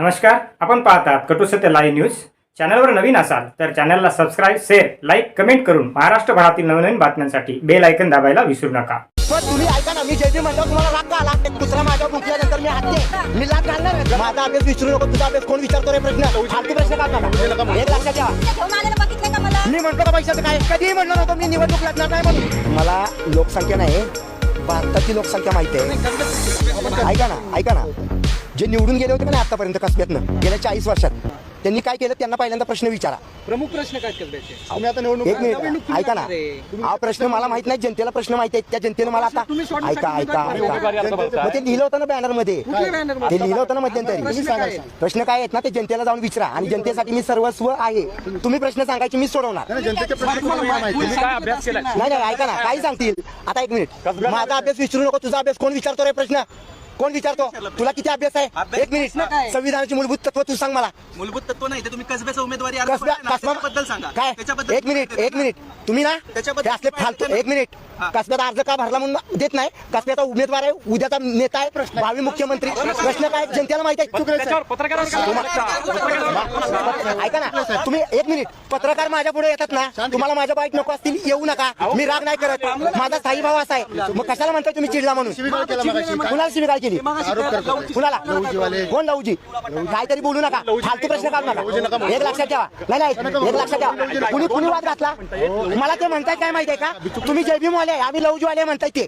नमस्कार आपण पाहतात कटुसत्य लाईव्ह न्यूज चॅनलवर नवीन असाल तर चॅनलला सबस्क्राईब शेअर लाईक कमेंट करून महाराष्ट्रभरातील नवनवीन बातम्यांसाठी बेल ऐकन दाबायला विसरू नका. पण तुम्ही ऐका ना मी म्हणतो तुम्हाला राग आला दुसरा माझ्या मी हाते मी लाग घालणार माझा अभ्यास विचारू नको तुझा अभ्यास कोण विचारतो रे प्रश्न? प्रश्न एक लक्षात ठेवा. मी म्हणतो का पैशाचं काय? कधीही म्हणलो नव्हतो मी निवडणूक लढणार नाही म्हणून. मला लोकसंख्या नाही भारताची लोकसंख्या माहिती आहे. ऐका ना ऐका ना. जे निवडून गेले होते का नाही आतापर्यंत कसब्यातनं? गेल्या चाळीस वर्षात. त्यांनी काय केलं? त्यांना पहिल्यांदा प्रश्न विचारा. प्रमुख प्रश्न काय कसब्याचे तुम्ही आता निवडणूक एक मिनिट. ऐका ना. हा प्रश्न मला माहीत नाही. जनतेला प्रश्न माहिती आहे त्या जनतेने मला आता तुम्ही ऐका ऐका उमेदवारी मग ते लिहिलं होतं ना बॅनरमध्ये कुठल्या banner मध्ये? ते लिहिलं होतं ना मध्यंतरी. प्रश्न काय आहेत? प्रश्न काय आहेत ना ते जनतेला जाऊन विचारा. आणि जनतेसाठी मी सर्वस्व आहे. तुम्ही प्रश्न सांगायचे मी सोडवणार. जनतेचे प्रश्न तुम्हाला माहिती काय अभ्यास केला नाही नाही ऐका ना. काही सांगतील. आता एक मिनिट. माझा अभ्यास विचारू नको. तुझा अभ्यास कोण विचारतो रे प्रश्न? कोण विचारतो? तुला किती अभ्यास आहे? एक मिनिट संविधानाची मूलभूत तत्व तू सांग मला. मूलभूत तत्व नाही ते तुम्ही कसब्याचा उमेदवारी अर्ज कसब्या भरला ना, कसबा त्याच्याबद्दल सांगा. काय? त्याच्याबद्दल एक मिनिट एक मिनिट तुम्ही ना त्याच्याबद्दल असले फालतू एक मिनिट कसब्यात अर्ज का भरला म्हणून देत नाही? कसब्याचा उमेदवार आहे उद्याचा नेता आहे भावी मुख्यमंत्री. प्रश्न काय? जनतेला माहिती आहे. ऐका ना. तुम्ही एक मिनिट पत्रकार माझ्या पुढे येतात ना तुम्हाला माझ्या बाईक नको असतील येऊ नका. मी राग नाही करत. माझा स्थायी भाव असा आहे. मग कशाला म्हणताय तुम्ही चिडला म्हणून? कुणाला शिबिकाळ केली? कुणाला? कोण लवजी? काहीतरी बोलू नका. फालतू प्रश्न काढू नका. एक लक्षात ठेवा. नाही नाही. एक लक्षात ठेवा. कुणी कुणी वाद घातला? मला ते म्हणताय काय माहितीये का? तुम्ही जयभीम वाले आम्ही लवजी वाले म्हणताय ते.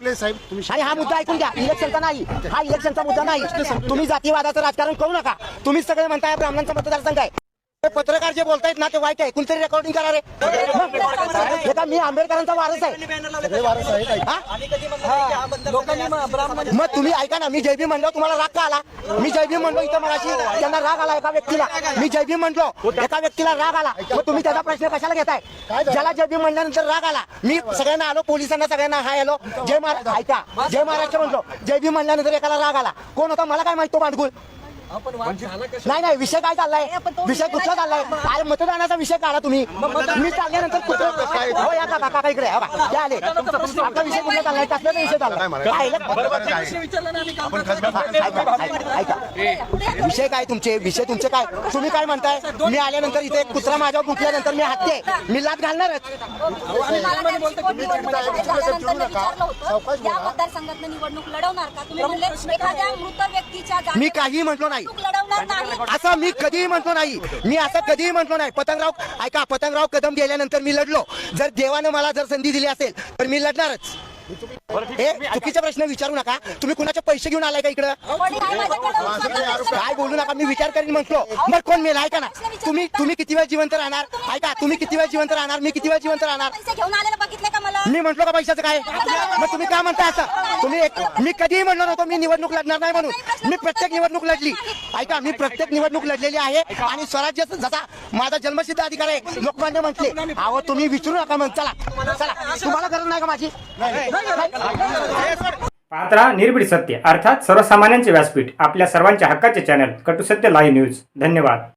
आणि हा मुद्दा ऐकून घ्या. इलेक्शनचा नाही. हा इलेक्शनचा मुद्दा नाही. तुम्ही जातीवादाचं राजकारण करू नका. तुम्ही सगळे म्हणताय ब्राह्मणांचा मतदारसंघ आहे. पत्रकार जे बोलतायत ना ते वाईट आहे. कोणतरी रेकॉर्डिंग करा रे मी आंबेडकरांचा वारस आहे? हा? मग तुम्ही ऐका ना मी जयभीम म्हणलो तुम्हाला राग का आला? मी जयभीम म्हणलो इथं मराठी त्यांना राग आला एका व्यक्तीला. मी जयभीम म्हणलो एका व्यक्तीला राग आला. मग तुम्ही त्याचा प्रश्न कशाला घेताय? ज्याला जयभीम म्हणल्यानंतर राग आला. मी सगळ्यांना आलो पोलिसांना सगळ्यांना हाय आलो. जय महाराज ऐका जय महाराष्ट्र म्हणलो. जयभीम म्हणल्यानंतर एकाला राग आला. कोण होता? मला काय माहिती तो नाही नाही विषय काय चाललाय? विषय कुठला चाललाय? काय मतदानाचा विषय काढा तुम्ही. मी चालल्यानंतर कुठं हो या काका काका इकडे. ते आले. आपला विषय कुठला चाललाय? कसल्याचा विषय चाललाय? ऐका. विषय काय तुमचे? विषय तुमचे काय? तुम्ही काय म्हणताय? मी आल्यानंतर इथे एक कुत्रा माझ्यावर गुंतल्यानंतर मी हत्ते मी लाच घालणारच. मी काही म्हटलो नाही. नाही. असं मी कधीही म्हटलो नाही. मी असं कधीही म्हटलो नाही. पतंगराव ऐका पतंगराव कदम गेल्यानंतर मी लढलो. जर देवानं मला जर संधी दिली असेल तर मी लढणारच. हे चुकीचे प्रश्न विचारू नका. तुम्ही कुणाचे पैसे घेऊन आलाय का इकडं? काय माझ्याकडे उत्तर काय बोलू नका मी विचार करीन म्हटलो. मग कोण मेला? ऐका ना. तुम्ही तुम्ही किती वेळ जिवंत राहणार? ऐका तुम्ही किती वेळ जिवंत राहणार? मी किती वेळ जिवंत राहणार? पैसे घेऊन आलेलं बघितलं का मला? मी म्हटलो का पैशाचं काय? मग तुम्ही काय म्हणताय असं? तुम्ही एक मी कधीही म्हणलो नव्हतो मी निवडणूक लढणार नाही म्हणून. मी प्रत्येक निवडणूक लढली. ऐका मी प्रत्येक निवडणूक लढलेली आहे आणि स्वराज्य जसा माझा जन्मसिद्ध अधिकार आहे लोकमान्य म्हटले. अहो तुम्ही विचारू नका मग चला. चला. तुम्हाला गरज नाही का माझी? पाहत राहा निर्भीड सत्य. अर्थात सर्वसामान्यांचे व्यासपीठ. आपल्या सर्वांच्या हक्काचे चॅनल कटुसत्य लाईव्ह न्यूज धन्यवाद.